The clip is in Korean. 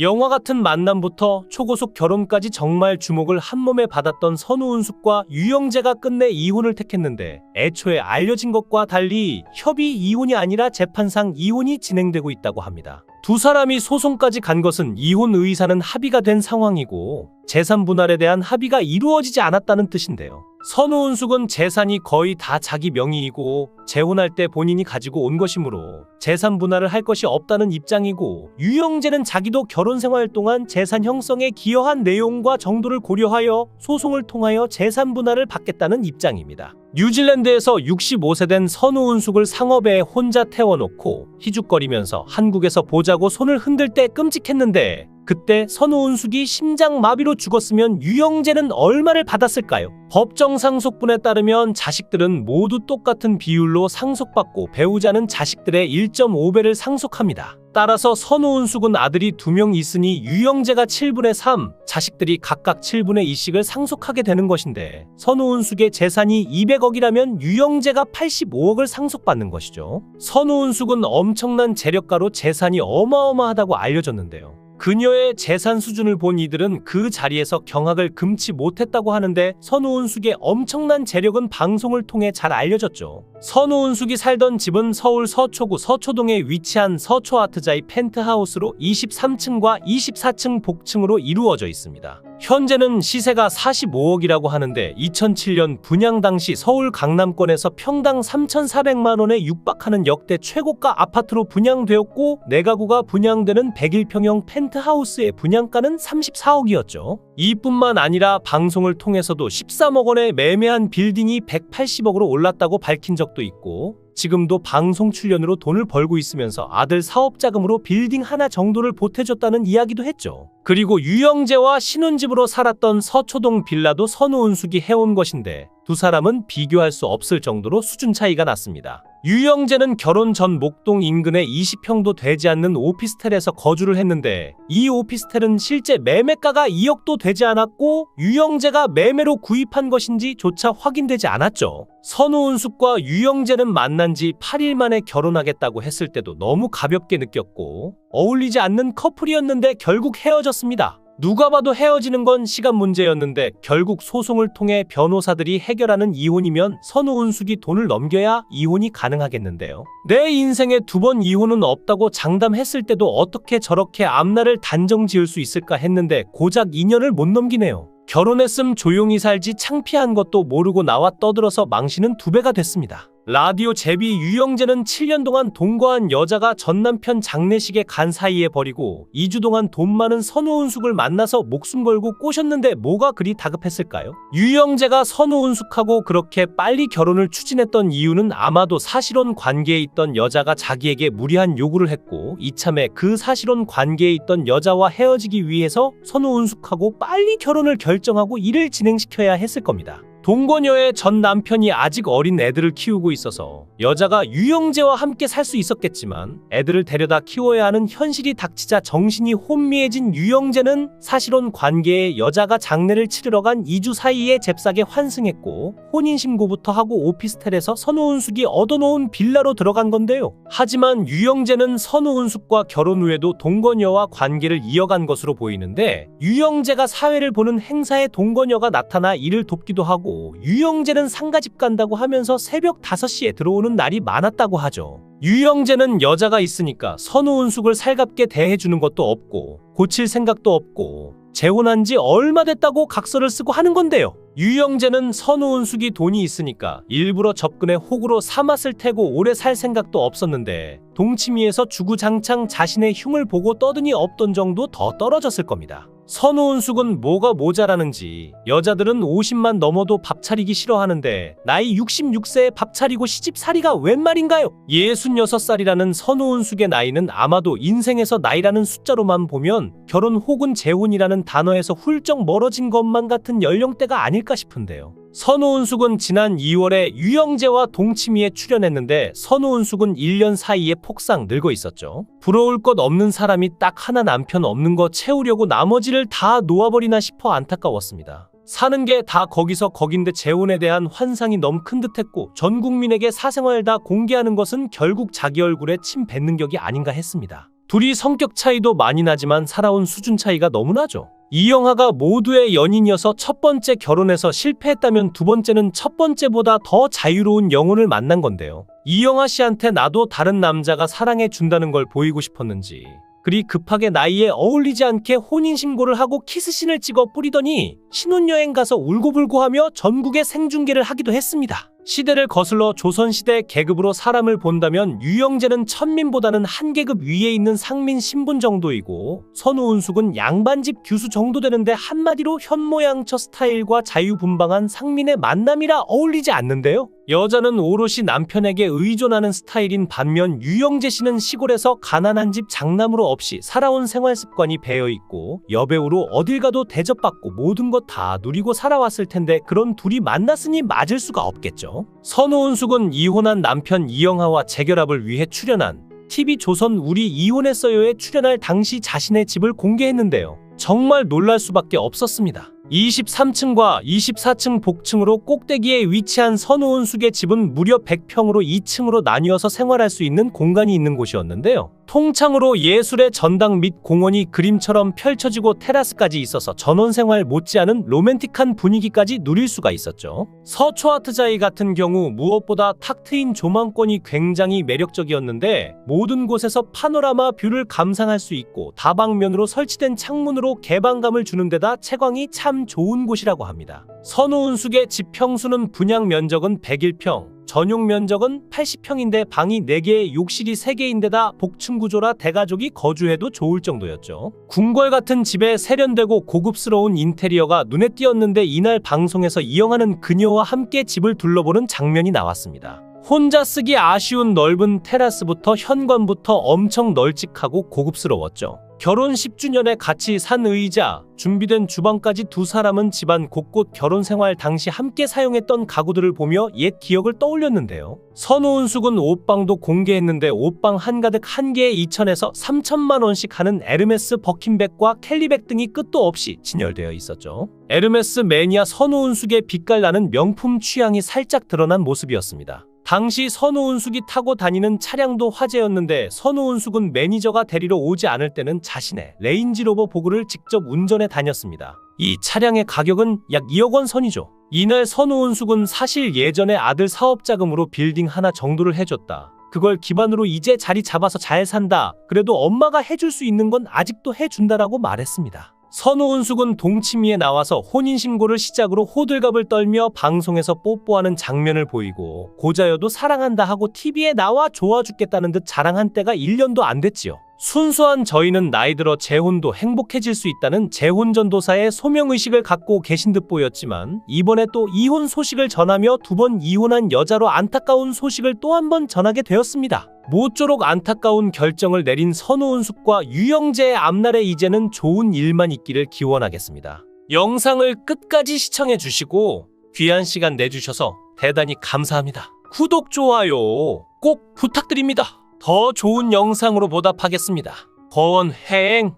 영화 같은 만남부터 초고속 결혼까지 정말 주목을 한 몸에 받았던 선우은숙과 유영재가 끝내 이혼을 택했는데 애초에 알려진 것과 달리 협의 이혼이 아니라 재판상 이혼이 진행되고 있다고 합니다. 두 사람이 소송까지 간 것은 이혼 의사는 합의가 된 상황이고 재산 분할에 대한 합의가 이루어지지 않았다는 뜻인데요. 선우은숙은 재산이 거의 다 자기 명의이고 재혼할 때 본인이 가지고 온 것이므로 재산 분할을 할 것이 없다는 입장이고 유영재는 자기도 결혼 생활 동안 재산 형성에 기여한 내용과 정도를 고려하여 소송을 통하여 재산 분할을 받겠다는 입장입니다. 뉴질랜드에서 65세 된 선우은숙을 상업에 혼자 태워놓고 희죽거리면서 한국에서 보자고 손을 흔들 때 끔찍했는데 그때 선우은숙이 심장 마비로 죽었으면 유영재는 얼마를 받았을까요? 법정 상속분에 따르면 자식들은 모두 똑같은 비율로 상속받고 배우자는 자식들의 1.5배를 상속합니다. 따라서 선우은숙은 아들이 두 명 있으니 유영재가 7분의 3, 자식들이 각각 7분의 2씩을 상속하게 되는 것인데 선우은숙의 재산이 200억이라면 유영재가 85억을 상속받는 것이죠. 선우은숙은 엄청난 재력가로 재산이 어마어마하다고 알려졌는데요. 그녀의 재산 수준을 본 이들은 그 자리에서 경악을 금치 못했다고 하는데 선우은숙의 엄청난 재력은 방송을 통해 잘 알려졌죠. 선우은숙이 살던 집은 서울 서초구 서초동에 위치한 서초아트자의 펜트하우스로 23층과 24층 복층으로 이루어져 있습니다. 현재는 시세가 45억이라고 하는데 2007년 분양 당시 서울 강남권에서 평당 3,400만 원에 육박하는 역대 최고가 아파트로 분양되었고 내가구가 분양되는 101평형 펜트하우스의 분양가는 34억이었죠. 이뿐만 아니라 방송을 통해서도 13억 원에 매매한 빌딩이 180억으로 올랐다고 밝힌 적도 있고 지금도 방송 출연으로 돈을 벌고 있으면서 아들 사업 자금으로 빌딩 하나 정도를 보태줬다는 이야기도 했죠. 그리고 유영재와 신혼집으로 살았던 서초동 빌라도 선우은숙이 해온 것인데 두 사람은 비교할 수 없을 정도로 수준 차이가 났습니다. 유영재는 결혼 전 목동 인근의 20평도 되지 않는 오피스텔에서 거주를 했는데 이 오피스텔은 실제 매매가가 2억도 되지 않았고 유영재가 매매로 구입한 것인지 조차 확인되지 않았죠. 선우은숙과 유영재는 만난 지 8일 만에 결혼하겠다고 했을 때도 너무 가볍게 느꼈고 어울리지 않는 커플이었는데 결국 헤어졌습니다. 누가 봐도 헤어지는 건 시간 문제였는데 결국 소송을 통해 변호사들이 해결하는 이혼이면 선우은숙이 돈을 넘겨야 이혼이 가능하겠는데요. 내 인생에 두 번 이혼은 없다고 장담했을 때도 어떻게 저렇게 앞날을 단정 지을 수 있을까 했는데 고작 2년을 못 넘기네요. 결혼했음 조용히 살지 창피한 것도 모르고 나와 떠들어서 망신은 두 배가 됐습니다. 라디오 제비 유영재는 7년 동안 동거한 여자가 전 남편 장례식에 간 사이에 버리고 2주 동안 돈 많은 선우은숙을 만나서 목숨 걸고 꼬셨는데 뭐가 그리 다급했을까요? 유영재가 선우은숙하고 그렇게 빨리 결혼을 추진했던 이유는 아마도 사실혼 관계에 있던 여자가 자기에게 무리한 요구를 했고 이참에 그 사실혼 관계에 있던 여자와 헤어지기 위해서 선우은숙하고 빨리 결혼을 결정하고 일을 진행시켜야 했을 겁니다. 동거녀의 전 남편이 아직 어린 애들을 키우고 있어서 여자가 유영재와 함께 살 수 있었겠지만 애들을 데려다 키워야 하는 현실이 닥치자 정신이 혼미해진 유영재는 사실혼 관계에 여자가 장례를 치르러 간 2주 사이에 잽싸게 환승했고 혼인신고부터 하고 오피스텔에서 선우은숙이 얻어놓은 빌라로 들어간 건데요. 하지만 유영재는 선우은숙과 결혼 후에도 동거녀와 관계를 이어간 것으로 보이는데 유영재가 사회를 보는 행사에 동거녀가 나타나 일을 돕기도 하고 유영재는 상가집 간다고 하면서 새벽 5시에 들어오는 날이 많았다고 하죠. 유영재는 여자가 있으니까 선우 은숙을 살갑게 대해주는 것도 없고 고칠 생각도 없고 재혼한 지 얼마 됐다고 각서를 쓰고 하는 건데요. 유영재는 선우 은숙이 돈이 있으니까 일부러 접근해 호구로 삼았을 테고 오래 살 생각도 없었는데 동치미에서 주구장창 자신의 흉을 보고 떠드니 없던 정도 더 떨어졌을 겁니다. 선우은숙은 뭐가 모자라는지 여자들은 50만 넘어도 밥 차리기 싫어하는데 나이 66세에 밥 차리고 시집살이가 웬 말인가요? 66살이라는 선우은숙의 나이는 아마도 인생에서 나이라는 숫자로만 보면 결혼 혹은 재혼이라는 단어에서 훌쩍 멀어진 것만 같은 연령대가 아닐까 싶은데요. 선우은숙은 지난 2월에 유영재와 동치미에 출연했는데 선우은숙은 1년 사이에 폭삭 늙어 있었죠. 부러울 것 없는 사람이 딱 하나 남편 없는 거 채우려고 나머지를 다 놓아버리나 싶어 안타까웠습니다. 사는 게 다 거기서 거긴데 재혼에 대한 환상이 너무 큰 듯했고 전 국민에게 사생활 다 공개하는 것은 결국 자기 얼굴에 침 뱉는 격이 아닌가 했습니다. 둘이 성격 차이도 많이 나지만 살아온 수준 차이가 너무 나죠. 이영하가 모두의 연인이어서 첫 번째 결혼해서 실패했다면 두 번째는 첫 번째보다 더 자유로운 영혼을 만난 건데요. 이영하 씨한테 나도 다른 남자가 사랑해 준다는 걸 보이고 싶었는지 그리 급하게 나이에 어울리지 않게 혼인신고를 하고 키스신을 찍어 뿌리더니 신혼여행 가서 울고불고 하며 전국에 생중계를 하기도 했습니다. 시대를 거슬러 조선시대 계급으로 사람을 본다면 유영재는 천민보다는 한 계급 위에 있는 상민 신분 정도이고 선우은숙은 양반집 교수 정도 되는데 한마디로 현모양처 스타일과 자유분방한 상민의 만남이라 어울리지 않는데요. 여자는 오롯이 남편에게 의존하는 스타일인 반면 유영재 씨는 시골에서 가난한 집 장남으로 없이 살아온 생활 습관이 배어 있고 여배우로 어딜 가도 대접받고 모든 것 다 누리고 살아왔을 텐데 그런 둘이 만났으니 맞을 수가 없겠죠. 선우은숙은 이혼한 남편 이영하와 재결합을 위해 출연한 TV 조선 우리 이혼했어요에 출연할 당시 자신의 집을 공개했는데요. 정말 놀랄 수밖에 없었습니다. 23층과 24층 복층으로 꼭대기에 위치한 선우은 숙의 집은 무려 100평으로 2층으로 나뉘어서 생활할 수 있는 공간이 있는 곳이었는데요. 통창으로 예술의 전당 및 공원이 그림처럼 펼쳐지고 테라스까지 있어서 전원생활 못지않은 로맨틱한 분위기까지 누릴 수가 있었죠. 서초아트자이 같은 경우 무엇보다 탁 트인 조망권이 굉장히 매력적이었는데 모든 곳에서 파노라마 뷰를 감상할 수 있고 다방면으로 설치된 창문으로 개방감을 주는 데다 채광이 참 좋은 곳이라고 합니다. 선우은숙의 집 평수는 분양 면적은 101평, 전용 면적은 80평인데 방이 4개, 욕실이 3개인데다 복층 구조라 대가족이 거주해도 좋을 정도였죠. 궁궐 같은 집에 세련되고 고급스러운 인테리어가 눈에 띄었는데 이날 방송에서 이영하는 그녀와 함께 집을 둘러보는 장면이 나왔습니다. 혼자 쓰기 아쉬운 넓은 테라스부터 현관부터 엄청 널찍하고 고급스러웠죠. 결혼 10주년에 같이 산 의자, 준비된 주방까지 두 사람은 집안 곳곳 결혼 생활 당시 함께 사용했던 가구들을 보며 옛 기억을 떠올렸는데요. 선우은숙은 옷방도 공개했는데 옷방 한가득 한 개에 2천에서 3천만 원씩 하는 에르메스 버킨백과 캘리백 등이 끝도 없이 진열되어 있었죠. 에르메스 매니아 선우은숙의 빛깔 나는 명품 취향이 살짝 드러난 모습이었습니다. 당시 선우은숙이 타고 다니는 차량도 화제였는데 선우은숙은 매니저가 데리러 오지 않을 때는 자신의 레인지로버 보그를 직접 운전해 다녔습니다. 이 차량의 가격은 약 2억 원 선이죠. 이날 선우은숙은 사실 예전에 아들 사업 자금으로 빌딩 하나 정도를 해줬다. 그걸 기반으로 이제 자리 잡아서 잘 산다. 그래도 엄마가 해줄 수 있는 건 아직도 해준다라고 말했습니다. 선우은숙은 동치미에 나와서 혼인신고를 시작으로 호들갑을 떨며 방송에서 뽀뽀하는 장면을 보이고 고자여도 사랑한다 하고 TV에 나와 좋아 죽겠다는 듯 자랑한 때가 1년도 안 됐지요. 순수한 저희는 나이 들어 재혼도 행복해질 수 있다는 재혼전도사의 소명의식을 갖고 계신 듯 보였지만 이번에 또 이혼 소식을 전하며 두 번 이혼한 여자로 안타까운 소식을 또 한 번 전하게 되었습니다. 모쪼록 안타까운 결정을 내린 선우은숙과 유영재의 앞날에 이제는 좋은 일만 있기를 기원하겠습니다. 영상을 끝까지 시청해 주시고 귀한 시간 내주셔서 대단히 감사합니다. 구독, 좋아요 꼭 부탁드립니다. 더 좋은 영상으로 보답하겠습니다. 거원 해행